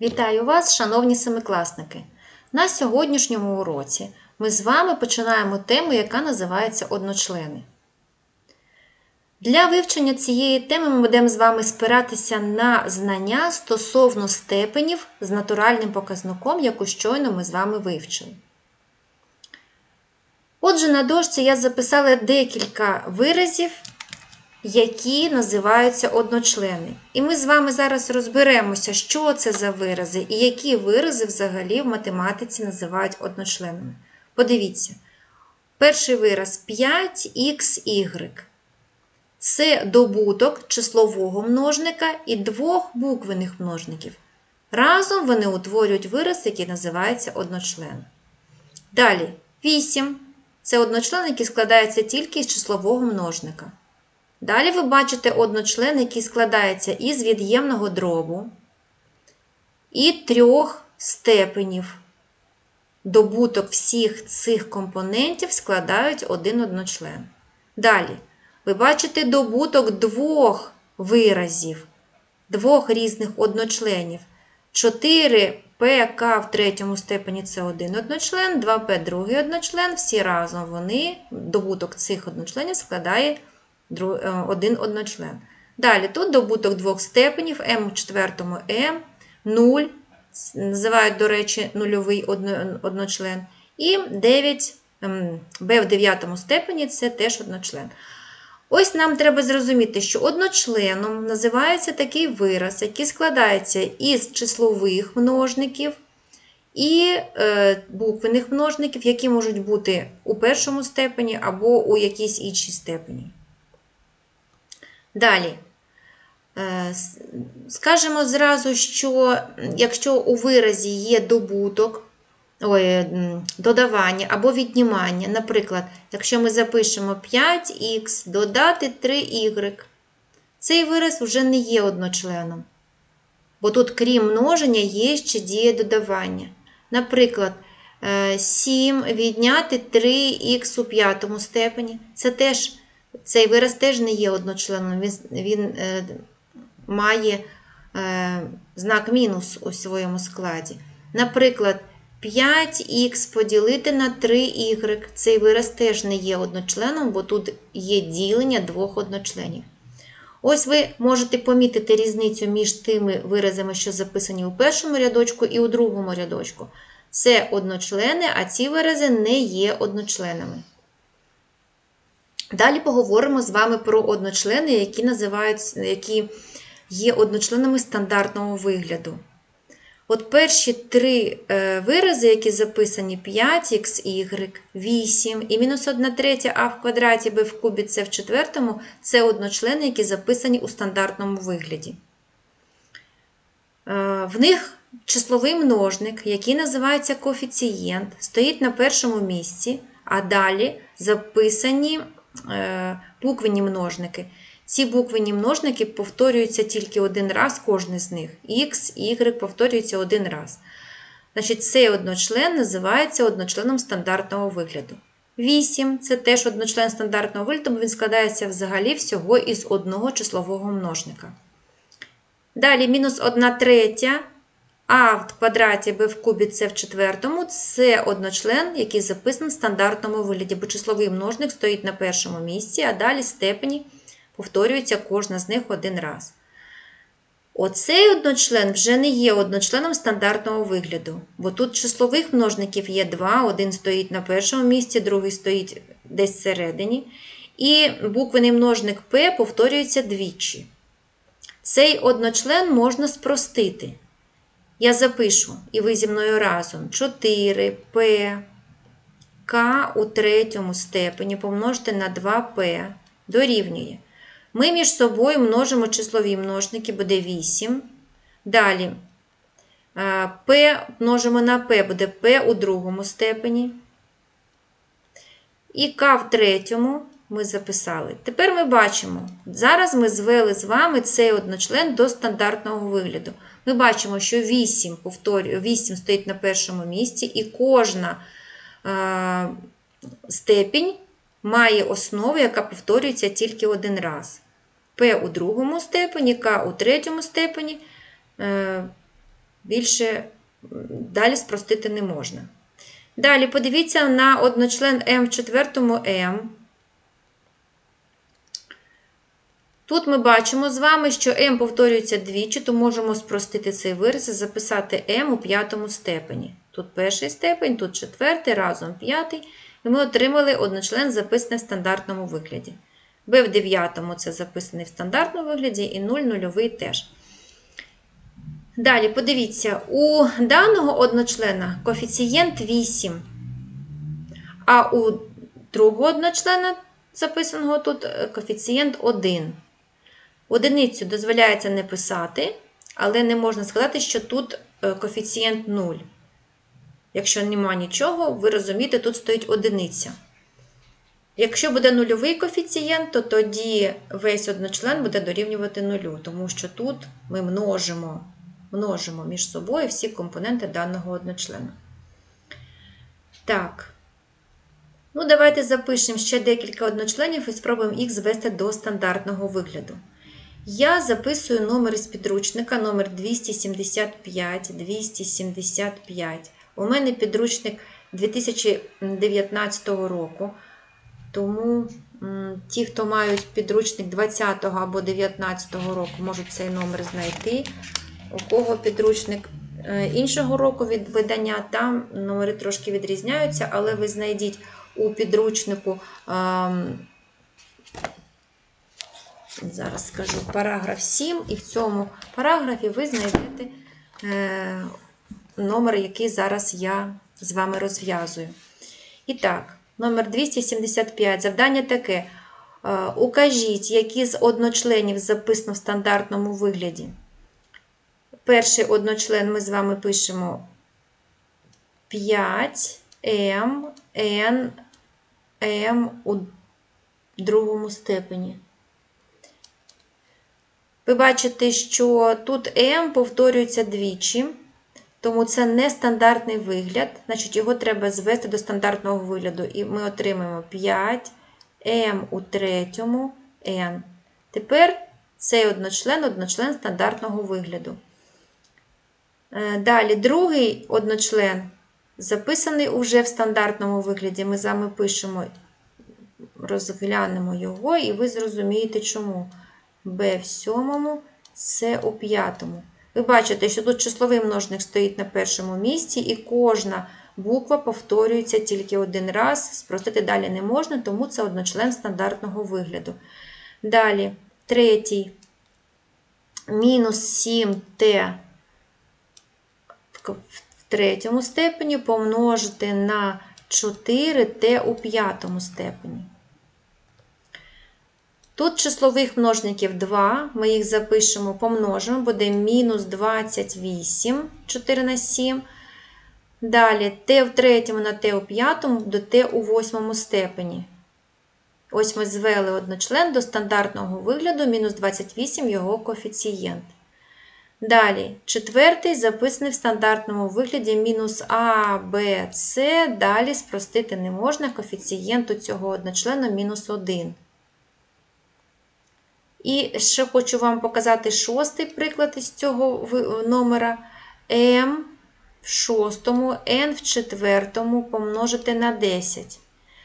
Вітаю вас, шановні семикласники! На сьогоднішньому уроці ми з вами починаємо тему, яка називається одночлени. Для вивчення цієї теми ми будемо з вами спиратися на знання стосовно степенів з натуральним показником, яку щойно ми з вами вивчили. Отже, на дошці я записала декілька виразів, які називаються одночлени. І ми з вами зараз розберемося, що це за вирази і які вирази взагалі в математиці називають одночленами. Подивіться, перший вираз 5xy. Це добуток числового множника і двох буквених множників. Разом вони утворюють вираз, який називається одночлен. Далі 8 це одночлен, який складається тільки з числового множника. Далі ви бачите одночлен, який складається із від'ємного дробу і трьох степенів. Добуток всіх цих компонентів складають один одночлен. Далі, ви бачите добуток двох виразів, двох різних одночленів. 4pk в третьому степені це один одночлен, 2p другий одночлен. Всі разом вони, добуток цих одночленів складає один одночлен. Далі тут добуток двох степенів m у четвертому m, 0, називають, до речі, нульовий одночлен. І 9 b в дев'ятому степені це теж одночлен. Ось нам треба зрозуміти, що одночленом називається такий вираз, який складається із числових множників і е, буквених множників, які можуть бути у першому степені або у якійсь іншій степені. Далі. Е, скажемо зразу, що якщо у виразі є добуток, ой, додавання або віднімання, наприклад, якщо ми запишемо 5х додати 3y, цей вираз вже не є одночленом. Бо тут, крім множення, є ще дія додавання. Наприклад, 7 відняти 3х у п'ятому степені. Це теж цей вираз теж не є одночленом, він він е, має е, знак мінус у своєму складі. Наприклад, 5х поділити на 3y. Цей вираз теж не є одночленом, бо тут є ділення двох одночленів. Ось ви можете помітити різницю між тими виразами, що записані у першому рядочку і у другому рядочку. Це одночлени, а ці вирази не є одночленами. Далі поговоримо з вами про одночлени, які називаються, які є одночленами стандартного вигляду. От перші три е, вирази, які записані 5х, 8 і мінус 1 третя а в квадраті b в кубі це в четвертому, це одночлени, які записані у стандартному вигляді. Е, в них числовий множник, який називається коефіцієнт, стоїть на першому місці, а далі записані буквені множники. Ці буквені множники повторюються тільки один раз, кожен з них. Х, Y повторюється один раз. Значить, Цей одночлен називається одночленом стандартного вигляду. 8 це теж одночлен стандартного вигляду, бо він складається взагалі всього із одного числового множника. Далі мінус 1 третя а в квадраті b в кубі це в четвертому це одночлен, який записаний в стандартному вигляді, бо числовий множник стоїть на першому місці, а далі степені повторюється кожна з них один раз. Оцей одночлен вже не є одночленом стандартного вигляду, бо тут числових множників є два, один стоїть на першому місці, другий стоїть десь всередині. І буквений множник P повторюється двічі. Цей одночлен можна спростити. Я запишу, і ви зі мною разом 4P К у третьому степені помножити на 2P дорівнює. Ми між собою множимо числові множники, буде 8. Далі P множимо на P, буде P у другому степені. І К в третьому ми записали. Тепер ми бачимо, зараз ми звели з вами цей одночлен до стандартного вигляду. Ми бачимо, що 8 повторю, 8 стоїть на першому місці, і кожна е, степінь має основу, яка повторюється тільки один раз. П у другому степені, К у третьому степені. Е, Більше далі спростити не можна. Далі подивіться на одночлен m в четвертому m. Тут ми бачимо з вами, що m повторюється двічі, то можемо спростити цей вираз і записати m у п'ятому степені. Тут перший степень, тут четвертий, разом п'ятий. І ми отримали одночлен записаний в стандартному вигляді. b в дев'ятому це записаний в стандартному вигляді, і 0 нульовий теж. Далі, подивіться, у даного одночлена коефіцієнт 8, а у другого одночлена, записаного тут, е, коефіцієнт 1. Одиницю дозволяється не писати, але не можна сказати, що тут е, коефіцієнт 0. Якщо нема нічого, ви розумієте, тут стоїть одиниця. Якщо буде нульовий коефіцієнт, то тоді весь одночлен буде дорівнювати нулю, тому що тут ми множимо, множимо між собою всі компоненти даного одночлена. Так. Ну, давайте запишемо ще декілька одночленів і спробуємо їх звести до стандартного вигляду. Я записую номер із підручника, номер 275, 275. У мене підручник 2019 року. Тому ті, хто мають підручник 20 або 19 року, можуть цей номер знайти. У кого підручник е, іншого року від видання, там номери трошки відрізняються, але ви знайдіть у підручнику. Зараз скажу параграф 7, і в цьому параграфі ви знайдете е, номер, який зараз я з вами розв'язую. І так, номер 275. Завдання таке. Е, Укажіть, які з одночленів записано в стандартному вигляді. Перший одночлен ми з вами пишемо 5 М, Н, М у другому степені. Ви бачите, що тут m повторюється двічі, тому це не стандартний вигляд, значить його треба звести до стандартного вигляду. І ми отримаємо 5 m у третьому n. Тепер цей одночлен одночлен стандартного вигляду. Е, Далі другий одночлен записаний уже в стандартному вигляді. Ми з вами пишемо, розглянемо його, і ви зрозумієте, чому. B в сьомому, c у п'ятому. Ви бачите, що тут числовий множник стоїть на першому місці, і кожна буква повторюється тільки один раз. Спростити далі не можна, тому це одночлен стандартного вигляду. Далі, третій. Мінус 7t в третьому степені помножити на 4t у п'ятому степені. Тут числових множників 2, ми їх запишемо, помножимо, буде мінус 28, 4 на 7. Далі t в третьому на t у п'ятому до t у восьмому степені. Ось ми звели одночлен до стандартного вигляду, мінус 28 його коефіцієнт. Далі, четвертий записаний в стандартному вигляді мінус А, Б, С. Далі спростити не можна коефіцієнту цього одночлена мінус 1. І ще хочу вам показати шостий приклад із цього номера. М в шостому, N в четвертому помножити на 10.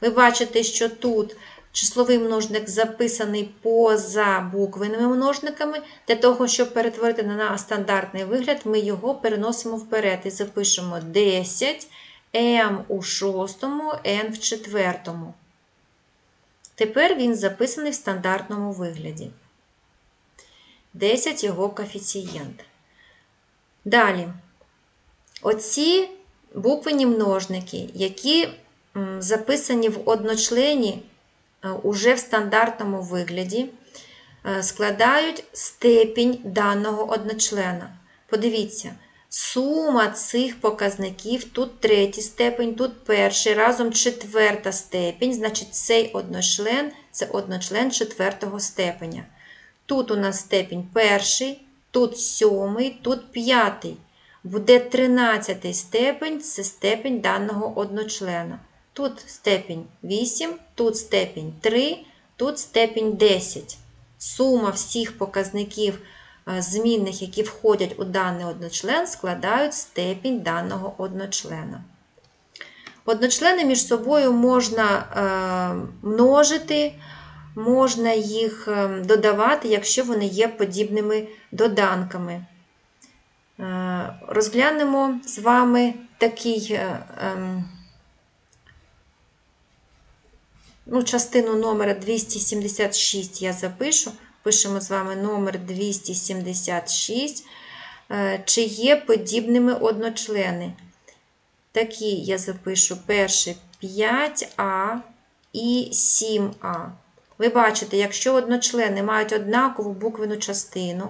Ви бачите, що тут числовий множник записаний поза буквеними множниками. Для того, щоб перетворити на стандартний вигляд, ми його переносимо вперед і запишемо 10 m у шостому, n в четвертому. Тепер він записаний в стандартному вигляді. 10 його коефіцієнт. Далі, оці буквені множники, які записані в одночлені уже в стандартному вигляді, складають степінь даного одночлена. Подивіться, сума цих показників, тут третій степень, тут перший, разом четверта степень, значить, цей одночлен це одночлен четвертого степеня. Тут у нас степінь перший, тут сьомий, тут п'ятий. Буде 13 степень це степень даного одночлена. Тут степінь 8, тут степінь 3, тут степінь 10. Сума всіх показників змінних, які входять у даний одночлен, складають степінь даного одночлена. Одночлени між собою можна е, множити, можна їх е, додавати, якщо вони є подібними доданками. Е, Розглянемо з вами такий ну, частину номера 276 я запишу. Пишемо з вами номер 276. Е, Чи є подібними одночлени? Такі я запишу перший 5а і 7а. Ви бачите, якщо одночлени мають однакову буквену частину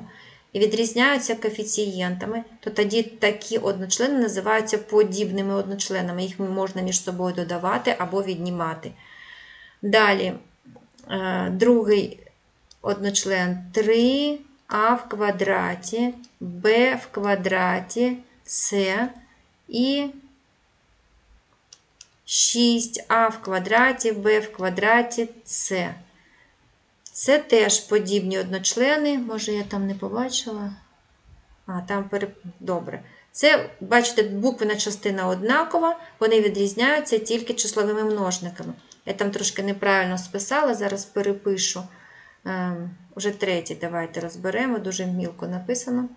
і відрізняються коефіцієнтами, то тоді такі одночлени називаються подібними одночленами. Їх можна між собою додавати або віднімати. Далі, е, другий одночлен 3а в квадраті, b в квадраті, c і 6а в квадраті, b в квадраті, c. Це теж подібні одночлени. Може, я там не побачила. А, там пере... добре. Це, бачите, буквена частина однакова, вони відрізняються тільки числовими множниками. Я там трошки неправильно списала, зараз перепишу. Ем, Уже третій, давайте розберемо, дуже мілко написано.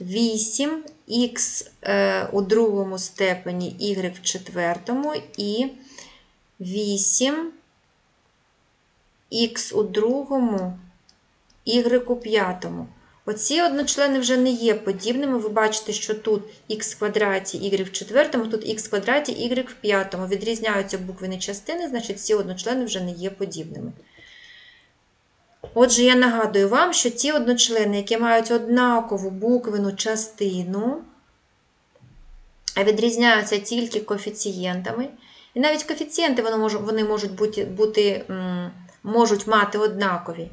8 х е, у другому степені y в четвертому і 8 х у другому, y у п'ятому. Оці одночлени вже не є подібними. Ви бачите, що тут х квадраті y в четвертому, тут х квадраті y в п'ятому. Відрізняються буквені частини, значить ці одночлени вже не є подібними. Отже, я нагадую вам, що ті одночлени, які мають однакову буквену частину, а відрізняються тільки коефіцієнтами. І навіть коефіцієнти вони можуть бути, бути, можуть мати однакові,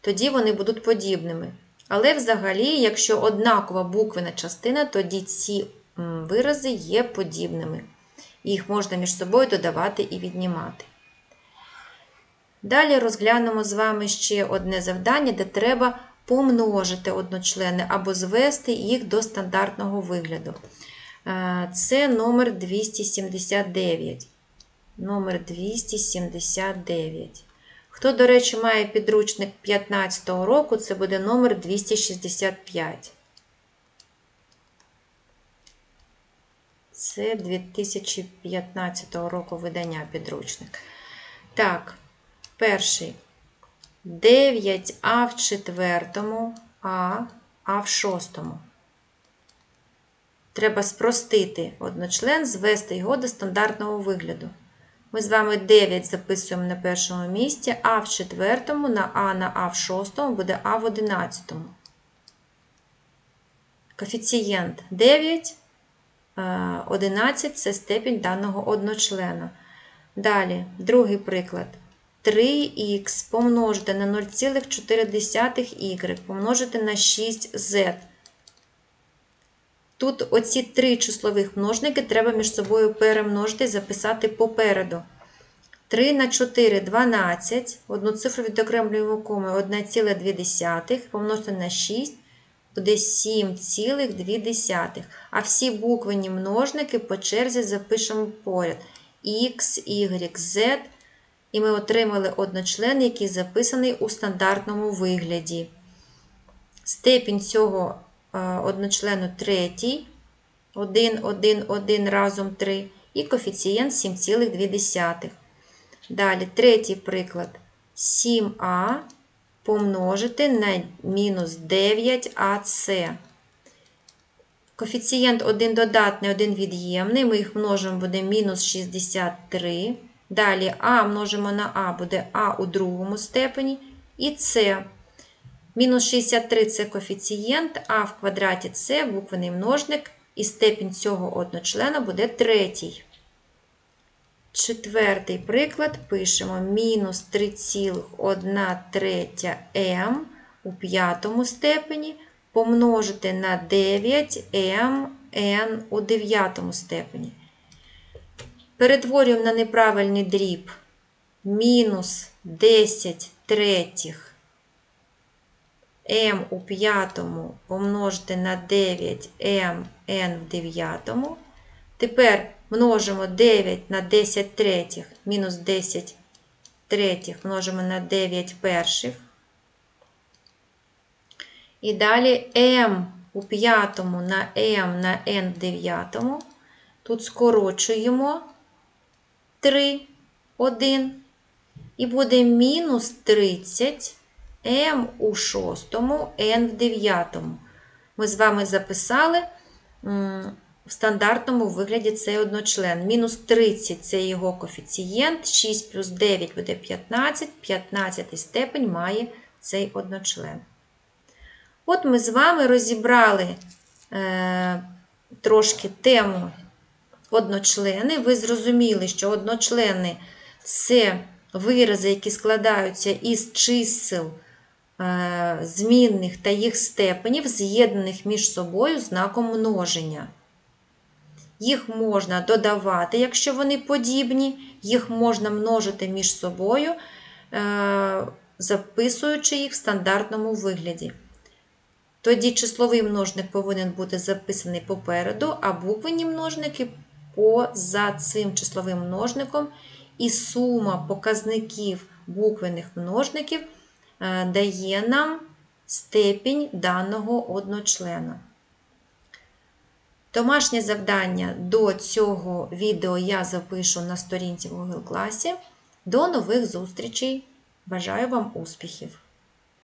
тоді вони будуть подібними. Але взагалі, якщо однакова буквена частина, тоді ці вирази є подібними. Їх можна між собою додавати і віднімати. Далі розглянемо з вами ще одне завдання, де треба помножити одночлени або звести їх до стандартного вигляду. Е, це номер 279. Номер 279. Хто, до речі, має підручник 15 року, це буде номер 265. Це 2015 року видання підручник. Так, перший. 9а в четвертому, а, а в шостому. Треба спростити одночлен, звести його до стандартного вигляду. Ми з вами 9 записуємо на першому місці, а в четвертому, на А на А в шостому буде А в одинадцятому. Коефіцієнт 9, 11 це степінь даного одночлена. Далі, другий приклад. 3х помножити на 0,4y помножити на 6z. Тут оці три числових множники треба між собою перемножити і записати попереду. 3 на 4 12. Одну цифру відокремлюємо комою 1,2, помножити на 6 буде 7,2. А всі буквені множники по черзі запишемо поряд. X, Y, Z. І ми отримали одночлен, який записаний у стандартному вигляді. Степінь цього одночлену третій, 1, 1, 1 разом 3, і коефіцієнт 7,2. Далі, третій приклад. 7а помножити на мінус 9АС. Коефіцієнт 1 додатний, 1 від'ємний. Ми їх множимо, буде мінус 63. Далі А множимо на А буде А у другому степені. І С Мінус 63 це коефіцієнт, а в квадраті це буквений множник, і степінь цього одночлена буде третій. Четвертий приклад пишемо мінус 3,1 третя м у п'ятому степені помножити на 9 м n у дев'ятому степені. Перетворюємо на неправильний дріб мінус 10 третіх m у п'ятому помножити на 9 m n в дев'ятому. Тепер множимо 9 на 10 третіх мінус 10 третіх множимо на 9 перших. І далі m у п'ятому на m на n в дев'ятому. Тут скорочуємо 3, 1. І буде мінус 30 m у шостому, n в дев'ятому. Ми з вами записали в стандартному вигляді цей одночлен. Мінус 30 це його коефіцієнт, 6 плюс 9 буде 15, 15 степень має цей одночлен. От ми з вами розібрали е, трошки тему одночлени. Ви зрозуміли, що одночлени це вирази, які складаються із чисел е, змінних та їх степенів, з'єднаних між собою знаком множення. Їх можна додавати, якщо вони подібні, їх можна множити між собою, е, записуючи їх в стандартному вигляді. Тоді числовий множник повинен бути записаний попереду, а буквенні множники поза цим числовим множником. І сума показників буквених множників е, дає нам степінь даного одночлена. Домашнє завдання до цього відео я запишу на сторінці в Google класі. До нових зустрічей! Бажаю вам успіхів!